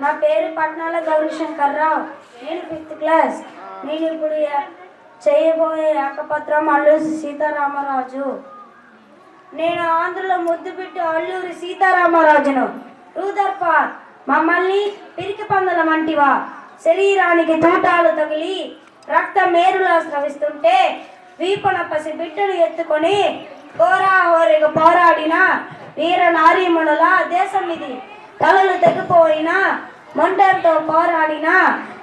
నా పేరు పట్నాల గౌరీశంకర్ రావు నేను ఫిఫ్త్ క్లాస్ నేను ఇప్పుడు చేయబోయే ఏకపత్రం అల్లూరి సీతారామరాజు. నేను ఆంధ్రలో ముద్దు పెట్టి అల్లూరి సీతారామరాజును. రూదర్పా మమ్మల్ని పిరికి పందల వంటివా? శరీరానికి తూటాలు తగిలి రక్త మేరులా స్రవిస్తుంటే వీపన పసి బిడ్డను ఎత్తుకొని హోరాహోరిగా పోరాడిన వీర నారీమణుల దేశం ఇది. తలలు తెగిపోయిన మొండలతో పోరాడిన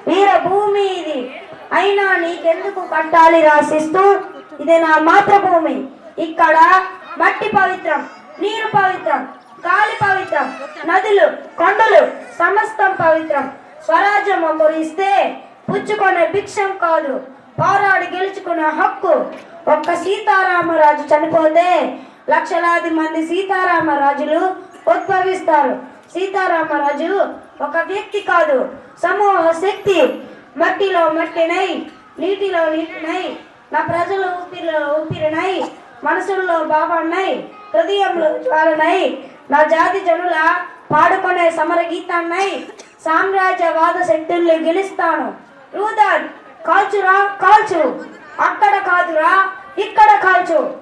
వీర భూమి ఇది. అయినా నీకెందుకు కట్టాలి రాసిస్తూ ఇది నా మాతృభూమి. ఇక్కడ మట్టి పవిత్రం నీరు పవిత్రం గాలి పవిత్రం నదులు కొండలు సమస్తం పవిత్రం. స్వరాజ్యం ఒకరు ఇస్తే పుచ్చుకునే భిక్షం కాదు. పోరాడి గెలుచుకునే హక్కు ఒక్క సీతారామరాజు చనిపోతే లక్షలాది మంది సీతారామరాజులు ఉద్భవిస్తారు. సీతారామరాజు ఒక వ్యక్తి కాదు. సమూహ శక్తి. మట్టిలో మట్టినై నీటిలో నీటినై నా ప్రజలు ఊపిరిలో ఊపిరినై మనసుల్లో భావాన్నై హృదయంలో జ్వాలనై నా జాతి జనుల పాడుకునే సమర గీతాన్నై సామ్రాజ్యవాద శక్తుల్ని గెలుస్తాను. రూదర్ కాల్చురా కాల్చు. అక్కడ కాదురా ఇక్కడ కాల్చు.